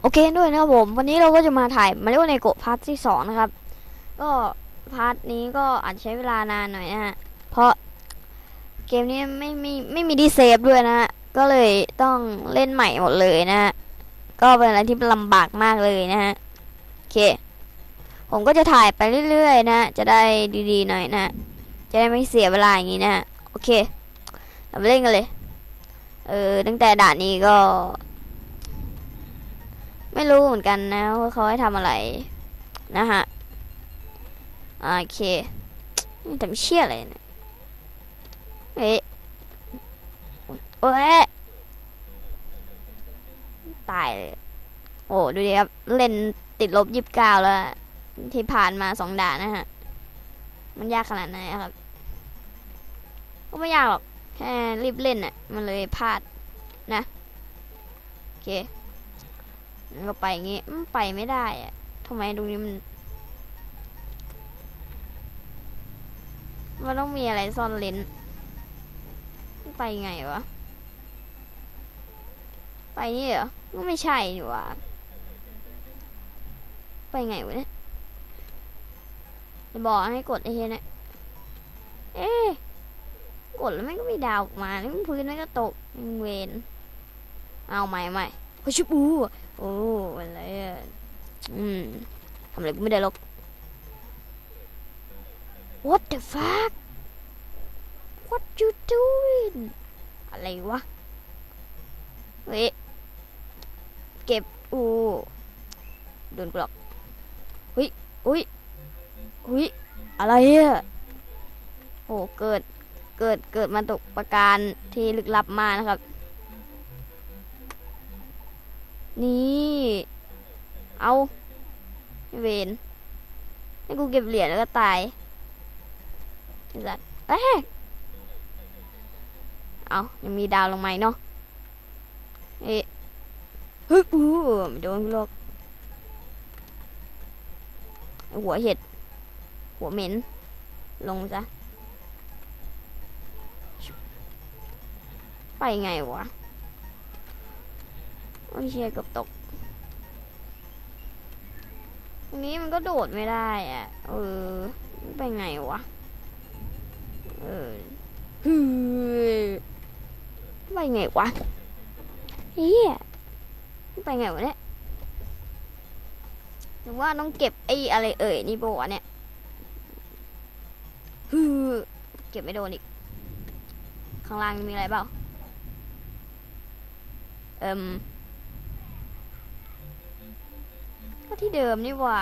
โอเคด้วยนะครับผม วันนี้เราก็จะมาถ่ายมาเรียกว่าในโกพาร์ทที่สองนะครับ ก็พาร์ทนี้ก็อาจใช้เวลานานหน่อยนะฮะ เพราะเกมนี้ไม่ไมีไม่มีดีเซฟด้วยนะฮะ ก็เลยต้องเล่นใหม่หมดเลยนะฮะ ก็เป็นอะไรที่ลำบากมากเลยนะฮะ โอเค ผมก็จะถ่ายไปเรื่อยๆ นะ จะได้ดีๆหน่อยนะ จะได้ไม่เสียเวลาอย่างนี้นะฮะโอเคเราไปเล่นกันเลย เออตั้งแต่ด่านนี้ก็ ไม่รู้เหมือนกันนะว่าเขาให้ทำอะไร นะฮะ โอเคทำเชี่ยอะไรเนี่ยเอ๊ะโอ้ยตายเลย โอ้ดูดิครับ เล่นติดลบยี่สิบเก้าแล้ว ที่ผ่านมาสองด่านนะฮะ มันยากขนาดไหนครับ ก็ไม่ยากหรอก แค่รีบเล่นอะ มันเลยพลาดนะ โอเค มันก็ไปอย่างงี้มันไปไม่ได้อะทำไมตรงนี้มันมันต้องมีอะไรซ่อนเลนไปไงวะ ไปนี่เหรอก็ไม่ใช่นี่หว่าไปไงวะเนี่ยจะบอกให้กดไอ้เหี้ยเนี่ยเอ๊ะกดแล้วแม่ก็ไม่ดาวออกมาแล้วพื้นแม่งก็ตกเวนเอาใหม่ใหม่เฮ้ยชิบู โอ้อะไรอะ อืมทำอะไรกูไม่ได้หรอก What the fuck What you doing อะไรวะ เฮ้ย เก็บอูโดนกูหรอกเฮ้ยอุ้ยอุ้ย อะไรอะ โอ้เกิด เกิด เกิดมาตกประการที่ลึกลับมานะครับ นี่ เอาเวนให้กูเก็บเหรียญแล้วก็ตายไอ้สัตว์เอ้ยเอายังมีดาวลงมาอีกเนาะเอ๊ะเฮ้ยอู้ไม่โดนกูหรอกหัวเห็ด หัวเหม็น ลงจ้ะไปไงวะ โอเชียเกือบตก ตรงนี้มันก็โดดไม่ได้อะ เออไปไงวะ เออฮือไปไงวะเฮียไปไงวะเนี่ยหรือว่าต้องเก็บไอ้อะไรเอ่ยนี่ปะวะเนี่ยฮือเก็บไม่โดนอีก ข้างล่างมีอะไรเปล่าเอิม ก็ที่เดิมนี่หว่า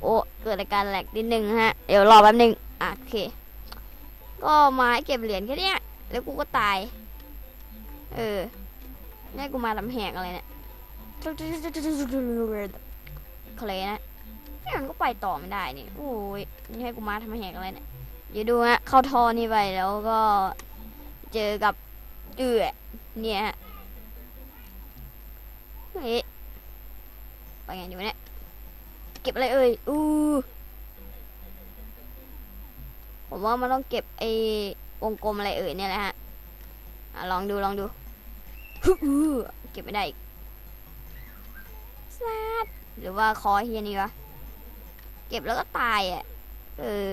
โอ้เกิดอาการแหลกนิดนึงฮะ เดี๋ยวรอแป๊บนึง อะโอเค ก็มาให้เก็บเหรียญแค่นี้แล้วกูก็ตาย เออนี่กูมาลำแหกอะไรเนี่ยเคลนะนี่มันก็ไปต่อไม่ได้นี่ โอ้ย นี่ให้กูมาทำแหกอะไรเนี่ย เดี๋ยวดูฮะ เข้าท่อนี่ไปแล้วก็เจอกับเอือเนี่ยฮะเฮ้ย ไปไงอยู่เนี่ย เก็บอะไรเอ่ย อู้ ผมว่ามันต้องเก็บไอ้วงกลมอะไรเอ่ยเนี่ยแหละฮะลองดูลองดูเก็บไม่ได้อีกซาดหรือว่าคอเฮียนี่วะ เก็บแล้วก็ตายอะ เออ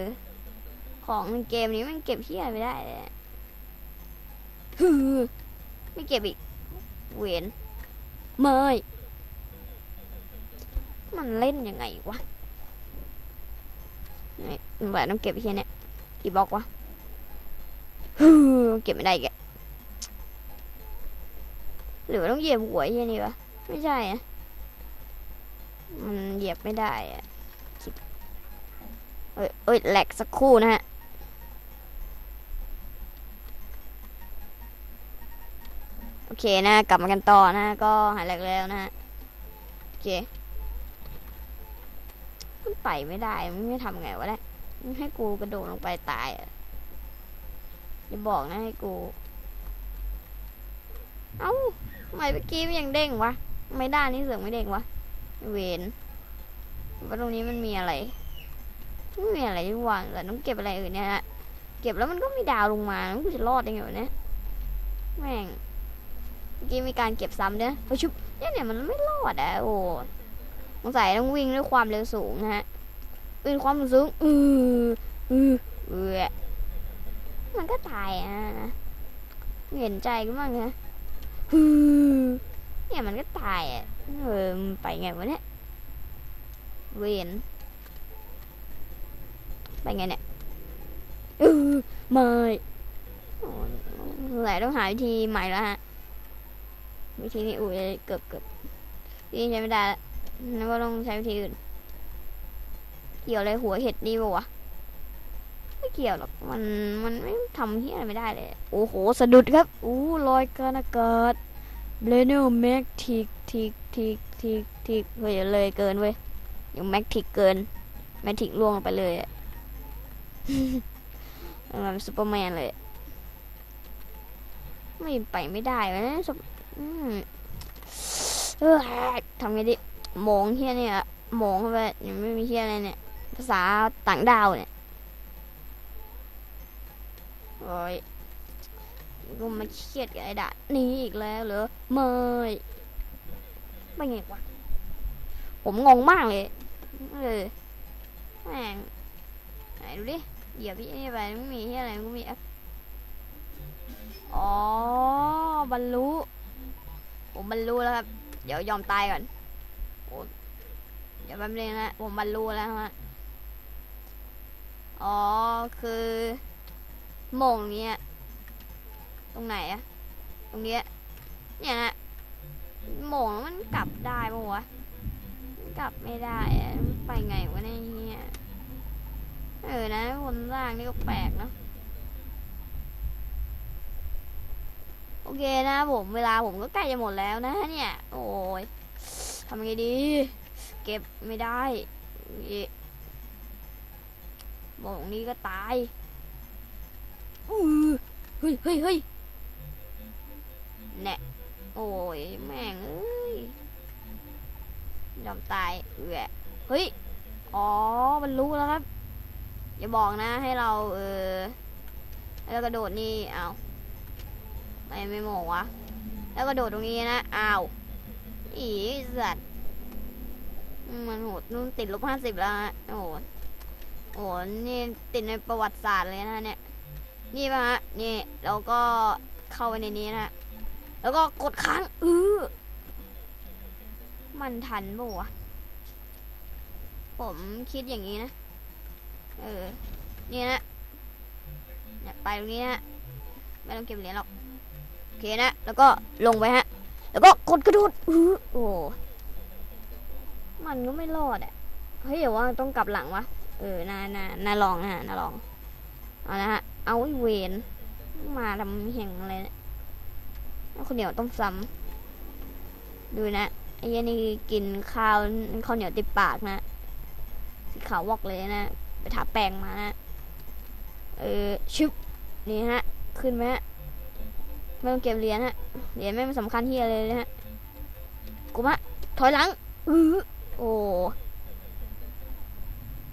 ของในเกมนี้มันเก็บเฮียไม่ได้เลยฮึไม่เก็บอีก เวนไม่ มันเล่นยังไงวะไหนแหวนต้องเก็บไอ้เฮียเนี่ยกี่บล็อกวะฮู้เก็บไม่ได้อีกอะหรือว่าต้องเหยียบหัวไอ้เฮียนี่วะไม่ใช่อะมันเหยียบไม่ได้อะคิดเอ้ยเอ้ยแหลกสักครู่นะฮะโอเคนะ กลับมากันต่อนะ ก็หายแหลกแล้วนะฮะโอเค มันไปไม่ได้ มันไม่ทำไงวะเนี่ยมันให้กูกระโดดลงไปตายอะอย่าบอกนะให้กู เอ้าทำไมเมื่อกี้มันยังเด้งวะ ไม่ได้นนี้เสือกไม่เด้งวะ เวนว่าตรงนี้มันมีอะไร ไม่มีอะไรที่วางแต่ต้องเก็บอะไรอื่นเนี่ยฮะเก็บแล้วมันก็มีดาวลงมาแล้วกูจะรอดได้ไงวะเนี่ย แม่ง เมื่อกี้มีการเก็บซ้ำเนี่ยเฮ้ยชุบเนี่ยเนี่ยมันไม่รอดอะโอ้ งสัยต้องวิ่งด้วยความเร็วสูงนะฮะวิ่งความเร็วสูงอืออือเออมันก็ตายอะนะเห็นใจกูบ้างนะฮือเนี่ยมันก็ตายอะเออไปไงวะเนี่ยเวียนไปไงเนี่ยเออไม่โอ้ยต้องหาวิธีใหม่แล้วฮะวิธีนี้อุ้ยเกือบเกือบนี้ใช้ไม่ได้แล้ว นึกว่าต้องใช้วิธีอื่น เกี่ยวอะไรหัวเห็ดดีป่าวะ ไม่เกี่ยวหรอก มัน มันไม่ทำที่อะไรไม่ได้เลย โอ้โห สะดุดครับอู้ลอยกลารอากาศเบลเนลแม็กทิกทิกทิกทิกทิกเฮ้ยเลยเกินเว้ยยังแม็กทิกเกิน แม็กทิกล่วงไปเลยอะมันซูเปอร์แมนเลย ไม่ไปไม่ได้วะเนี่ยทำไงดิ มองเฮียเนี่ยมองเข้าไปยังไม่มีเฮียอะไรเนี่ย ภาษาต่างดาวเนี่ยโอ้ยก็มาเครียดกับไอ้ด่านี่อีกแล้วเหรอไม่ไม่ไงวะผมงงมากเลย เออแม่งไหนดูดิเหยียบพี่นี่ไปไม่มีเฮียอะไรก็มีอ๋อบรรลุ ผมบรรลุแล้วครับ เดี๋ยวยอมตายก่อน เดี๋ยวแป๊บนึงนะผมบรรลุแล้วฮะอ๋อคือโมงเนี้ยตรงไหนอะตรงเนี้ยเนี่ยนะโมงแล้วมันกลับได้ปะวะกลับไม่ได้ไปไงวะเนี่ยเออนะคนล่างนี่ก็แปลกเนอะโอเคนะผมเวลาผมก็ใกล้จะหมดแล้วนะเนี่ย โอ้ยทำไงดี เก็บไม่ได้นี่บอกตรงนี้ก็ตายอื้เฮ้ยเฮ้ยเฮ้ยแน่โอ้ยแม่งเอ้ยยอมตายเอือเฮ้ย อ๋อ มันรู้แล้วครับ อย่าบอกนะให้เรา เออแล้วกระโดดนี่ เอาไม่ไม่โมงวะ แล้วก็โดดตรงนี้นะอ้าวอีสัตว์ มันโหดนู่นติดลบห้าสิบแล้วฮะโอ้โหโอ้โหนี่ติดในประวัติศาสตร์เลยนะเนี่ย นี่ป่ะฮะ นี่แล้วก็เข้าไปในนี้นะแล้วก็กดค้างอือมันทันปะวะผมคิดอย่างนี้นะ เออ นี่นะเนี่ยไปตรงนี้นะไม่ต้องเก็บเหรียญหรอก โอเคนะ แล้วก็ลงไปฮะ แล้วก็กดกระโดดอือโอ้ มันก็ไม่รอดอะเฮ้ยว่าต้องกลับหลังวะเออน่าน่าน่าลองนะฮะน่าลองเอาละฮะเอาไอเวนมาทำแห่งอะไรเนี่ยคนเหนียวต้มซ้ำดูนะไอ้เหี้ยนี่กินข้าวข้าวเหนียวติดปากนะสีขาววอกเลยนะ ไปทาแป้งมานะ เออชึบนี่ฮะ ขึ้นไหมฮะไม่ต้องเก็บเหรียญฮะเหรียญไม่สำคัญที่อะไรเลยฮะกูมะถอยหลัง อือ โอ้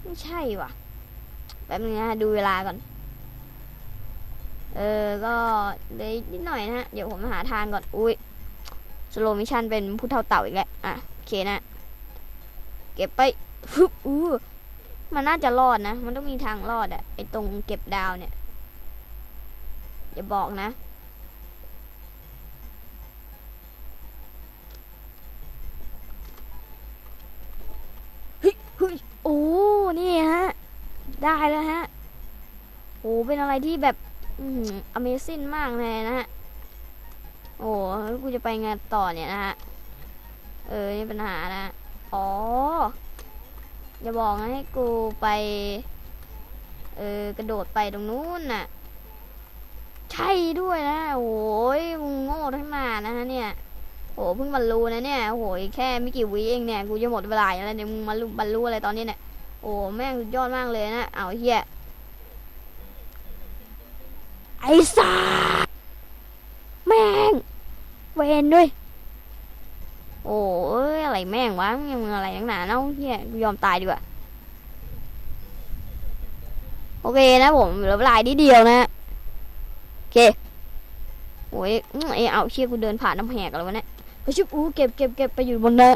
ไม่ใช่ว่ะแป๊บนึงนะดูเวลาก่อน เออ ก็เลยนิดหน่อยนะฮะ เดี๋ยวผมหาทางก่อน อุ้ยสโลมิชันเป็นผู้เท่าเต่าอีกแล้ว อะ โอเคนะ เก็บไปฮึบอู้มันน่าจะรอดนะ มันต้องมีทางรอดอะไอตรงเก็บดาวเนี่ย อย่าบอกนะ เฮ้ยเฮ้ยโอ้ นี่ฮะ ได้แล้วฮะโอ้เป็นอะไรที่แบบอืม Amazing มากเลยนะฮะ โอ้กูจะไปงานต่อเนี่ยนะฮะ เออ นี่ปัญหานะ อ๋อ อย่าบอกนะให้กูไป เออ กระโดดไปตรงนู้นน่ะ ใช่ด้วยนะ โอ้ยมึงโง่ทั้งนานะฮะเนี่ย โอ้เพิ่งบรรลุนะเนี่ย โอ้โหแค่ไม่กี่วิเองเนี่ย กูจะหมดเวลาแล้วเนี่ย มึงมาบรรลุอะไรตอนนี้เนี่ย โอ้แม่งสุดยอดมากเลยนะ เอาเฮียไอ้สัสแม่ง เวนด้วย โอ้ยอะไรแม่งวะมึงอะไรนักหนาเนาะเฮียยอมตายดีกว่า โอเคนะผมเหลือเวลานิดเดียวนะ โอเค โอ้ยอื้ออเอาเชี่ยกูเดินผ่านน้ำแหกอะไรวะเนี่ยไปชุบอู้เก็บเก็บเก็บไปอยู่บนเนิน